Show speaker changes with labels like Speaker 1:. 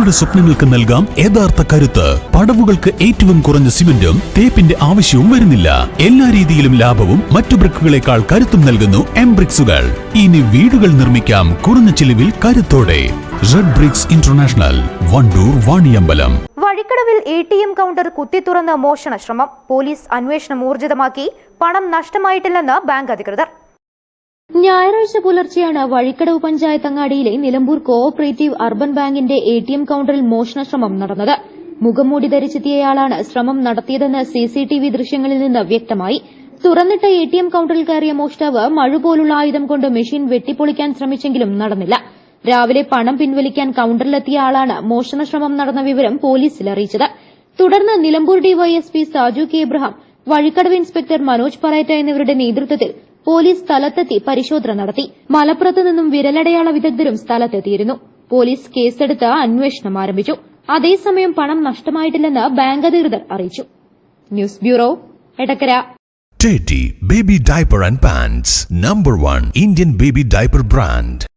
Speaker 1: നിങ്ങളുടെ സ്വപ്നങ്ങൾക്ക് നൽകാം യഥാർത്ഥ കരുത്ത്. പടവുകൾക്ക് ഏറ്റവും കുറഞ്ഞ സിമന്റും തേപ്പിന്റെ ആവശ്യവും വരുന്നില്ല. എല്ലാ രീതിയിലും ലാഭവും മറ്റു ബ്രിക്കുകളെക്കാൾ കരുത്തും നൽകുന്നു എം ബ്രിക്സുകൾ ഇനി വീടുകൾ നിർമ്മിക്കാം കുറഞ്ഞ ചിലവിൽ കരുത്തോടെ. Red bricks international Wandoor Vaniyambalam.
Speaker 2: വഴിക്കടവിൽ A T M counter കുത്തിത്തുറന്ന് മോഷണ ശ്രമം. പോലീസ് അന്വേഷണം ഊർജിതമാക്കി. പണം നഷ്ടമായിട്ടില്ലെന്ന് ബാങ്ക് അധികൃതർ.
Speaker 3: ഞായറാഴ്ച പുലർച്ചെയാണ് വഴിക്കടവ് പഞ്ചായത്ത് അങ്ങാടിയിലെ നിലമ്പൂർ കോഓപ്പറേറ്റീവ് അർബൻ ബാങ്കിന്റെ എ ടി എം കൌണ്ടറിൽ മോഷണശ്രമം നടന്നത് മുഖംമൂടി ധരിച്ചെത്തിയയാളാണ് ശ്രമം നടത്തിയതെന്ന് സിസിടിവി ദൃശ്യങ്ങളിൽ നിന്ന് വ്യക്തമായി. തുറന്നിട്ട എ ടി എം കൌണ്ടറിൽ കയറിയ മോഷ്ടാവ് മഴ പോലുള്ള ആയുധം കൊണ്ട് മെഷീൻ വെട്ടിപ്പൊളിക്കാൻ ശ്രമിച്ചെങ്കിലും നടന്നില്ല. രാവിലെ പണം പിൻവലിക്കാൻ കൌണ്ടറിലെത്തിയ ആളാണ് മോഷണശ്രമം നടന്ന വിവരം പോലീസിൽ അറിയിച്ചത്. തുടർന്ന് Nilambur DYSP Saju K Abraham Vazhikkadavu inspector Manoj Parayatta എന്നിവരുടെ നേതൃത്വത്തിൽ പോലീസ് സ്ഥലത്തെത്തി പരിശോധന നടത്തി. മലപ്പുറത്ത് നിന്നും വിരലടയാള വിദഗ്ധരും സ്ഥലത്തെത്തിയിരുന്നു. പോലീസ് കേസെടുത്ത് അന്വേഷണം ആരംഭിച്ചു. അതേസമയം പണം നഷ്ടമായിട്ടില്ലെന്ന് ബാങ്ക് അധികൃതർ അറിയിച്ചു. News bureau Edakkara.
Speaker 4: Teddy Baby Diaper and Pants, number one Indian baby diaper brand.